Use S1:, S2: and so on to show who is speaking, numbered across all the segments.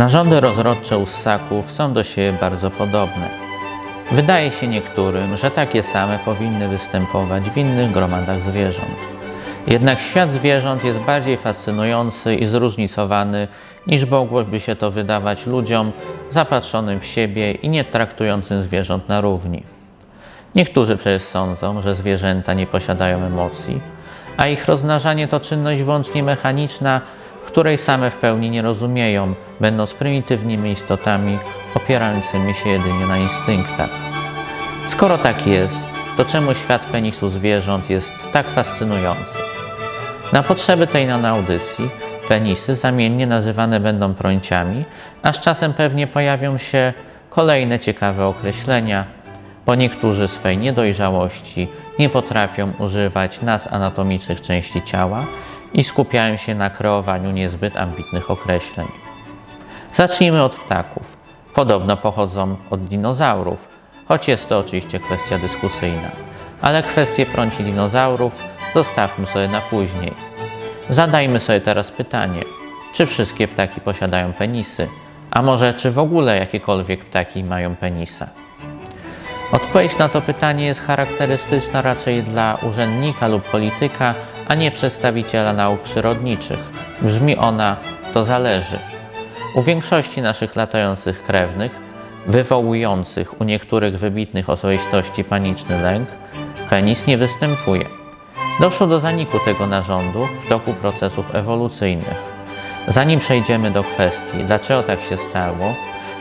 S1: Narządy rozrodcze u ssaków są do siebie bardzo podobne. Wydaje się niektórym, że takie same powinny występować w innych gromadach zwierząt. Jednak świat zwierząt jest bardziej fascynujący i zróżnicowany niż mogłoby się to wydawać ludziom zapatrzonym w siebie i nie traktującym zwierząt na równi. Niektórzy przecież sądzą, że zwierzęta nie posiadają emocji, a ich rozmnażanie to czynność wyłącznie mechaniczna, której same w pełni nie rozumieją, będąc prymitywnymi istotami opierającymi się jedynie na instynktach. Skoro tak jest, to czemu świat penisu zwierząt jest tak fascynujący? Na potrzeby tej nanaudycji penisy zamiennie nazywane będą prąciami, a z czasem pewnie pojawią się kolejne ciekawe określenia, bo niektórzy swej niedojrzałości nie potrafią używać nas anatomicznych części ciała i skupiają się na kreowaniu niezbyt ambitnych określeń. Zacznijmy od ptaków. Podobno pochodzą od dinozaurów, choć jest to oczywiście kwestia dyskusyjna. Ale kwestię prąci dinozaurów zostawmy sobie na później. Zadajmy sobie teraz pytanie, czy wszystkie ptaki posiadają penisy, a może czy w ogóle jakiekolwiek ptaki mają penisa? Odpowiedź na to pytanie jest charakterystyczna raczej dla urzędnika lub polityka, a nie przedstawiciela nauk przyrodniczych. Brzmi ona: to zależy. U większości naszych latających krewnych, wywołujących u niektórych wybitnych osobistości paniczny lęk, penis nie występuje. Doszło do zaniku tego narządu w toku procesów ewolucyjnych. Zanim przejdziemy do kwestii, dlaczego tak się stało,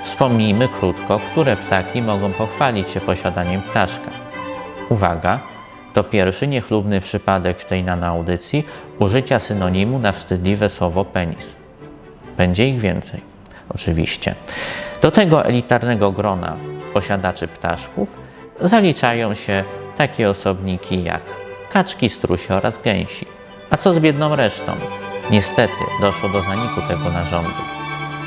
S1: wspomnijmy krótko, które ptaki mogą pochwalić się posiadaniem ptaszka. Uwaga, to pierwszy niechlubny przypadek w tej nanaudycji użycia synonimu na wstydliwe słowo penis. Będzie ich więcej, oczywiście. Do tego elitarnego grona posiadaczy ptaszków zaliczają się takie osobniki jak kaczki, strusie oraz gęsi. A co z biedną resztą? Niestety doszło do zaniku tego narządu.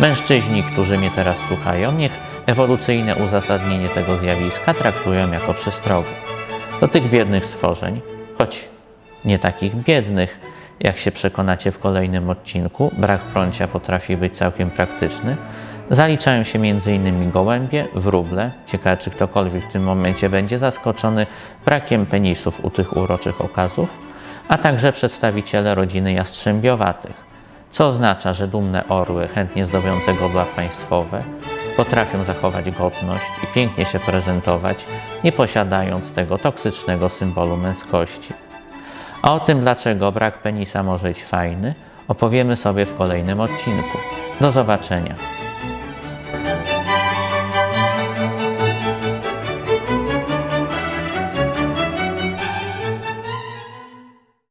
S1: Mężczyźni, którzy mnie teraz słuchają, niech ewolucyjne uzasadnienie tego zjawiska traktują jako przestrogę. Do tych biednych stworzeń, choć nie takich biednych, jak się przekonacie w kolejnym odcinku, brak prącia potrafi być całkiem praktyczny, zaliczają się m.in. gołębie, wróble, ciekawe czy ktokolwiek w tym momencie będzie zaskoczony brakiem penisów u tych uroczych okazów, a także przedstawiciele rodziny jastrzębiowatych, co oznacza, że dumne orły chętnie zdobiące godła państwowe potrafią zachować godność i pięknie się prezentować, nie posiadając tego toksycznego symbolu męskości. A o tym, dlaczego brak penisa może być fajny, opowiemy sobie w kolejnym odcinku. Do zobaczenia.